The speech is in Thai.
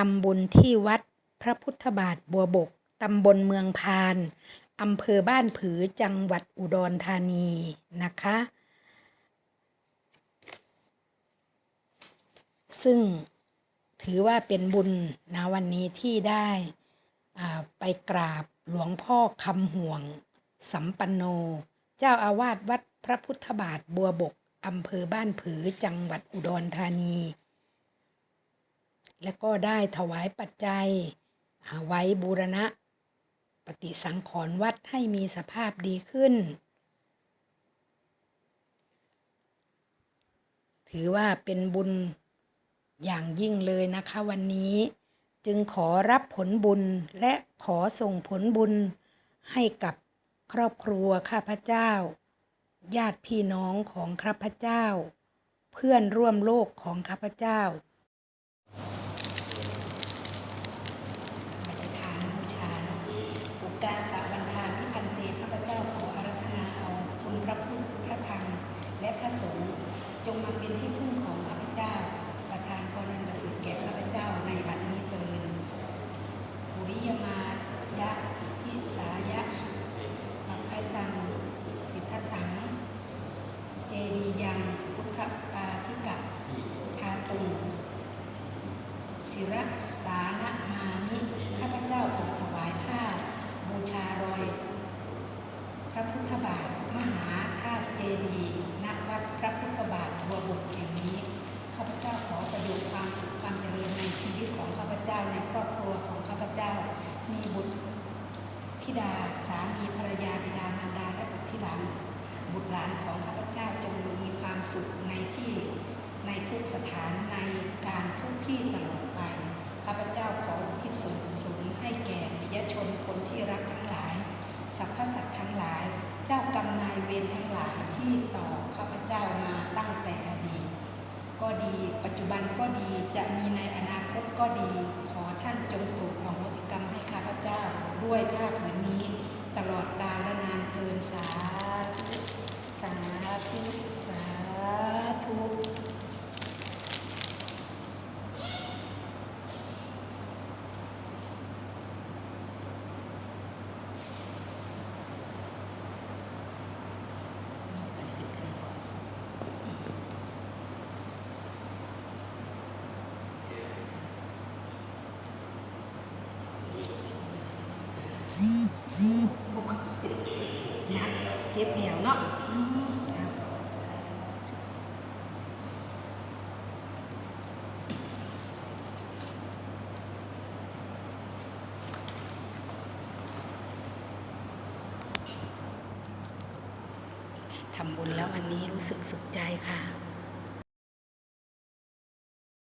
ทำบุญที่วัดพระพุทธบาทบัวบก ตำบลเมืองพานอำเภอบ้านผือจังหวัดอุดรธานีนะคะ ซึ่งถือว่าเป็นบุญนะวันนี้ที่ได้อ่าไปกราบหลวงพ่อคำห่วง สัมปันโน เจ้าอาวาสวัดพระพุทธบาทบัวบกอำเภอบ้านผือจังหวัดอุดรธานี และก็ได้ถวายปัจจัยาไว้บูรณะ ปฏิสังขรณ์วัดให้มีสภาพดีขึ้น ถือว่าเป็นบุญอย่างยิ่งเลยนะคะวันนี้จึงขอรับผลบุญและขอส่งผลบุญให้กับครอบครัวข้าพเจ้า ญาติพี่น้องของข้าพเจ้า เพื่อนร่วมโลกของข้าพเจ้า ปฏิทานบูชาอุกาสะวันทามิพันเตข้าพเจ้าขออารัธนาเอาคุณพระพุทธพระธรรม และพระสงฆ์จงมาเป็นที่พึ่งของข้าพเจ้า ประทานพรอันประเสริฐแก่ข้าพเจ้าในบัดนี้เถิดปุริยมายะทิสายะปัปไปตัง สิทธตัง เจดียังพุทธปาธิกะทาตุงศิรสานมามิข้าพเจ้าขอถวายผ้า บูชารอย พระพุทธบาทมหาธาตุเจดีย์ณวัดพระพุทธบาทบัวบกแห่งนี้ข้าพเจ้าขอประโยชน์ความสุขความเจริญในชีวิตของข้าพเจ้าในครอบครัวของข้าพเจ้ามีบุตรธิดาสามีภรรยาบิดามารดาและบุตรธิดา บุตรหลานของข้าพเจ้าจงมีความสุขในที่ในทุกสถานในการทุกที่ตลอดไปข้าพเจ้าขอทิศส่วนกุศลให้แก่ปิยชนคนที่รักทั้งหลายสรรพสัตว์ทั้งหลาย เจ้ากรรมนายเวรทั้งหลายที่ต่อข้าพเจ้ามาตั้งแต่อดีตก็ดีปัจจุบันก็ดีจะมีในอนาคตก็ดี ขอท่านจงโปรดอโหสิกรรมให้ข้าพเจ้าด้วยผ้าผืนนี้ ตลอดกาล และนานเทินสาธุ สาธุ สาธุ นัก เจ็บแอวเนาะอืมครับสาธุทำบุญแล้ววันนี้รู้สึกสุขใจค่ะ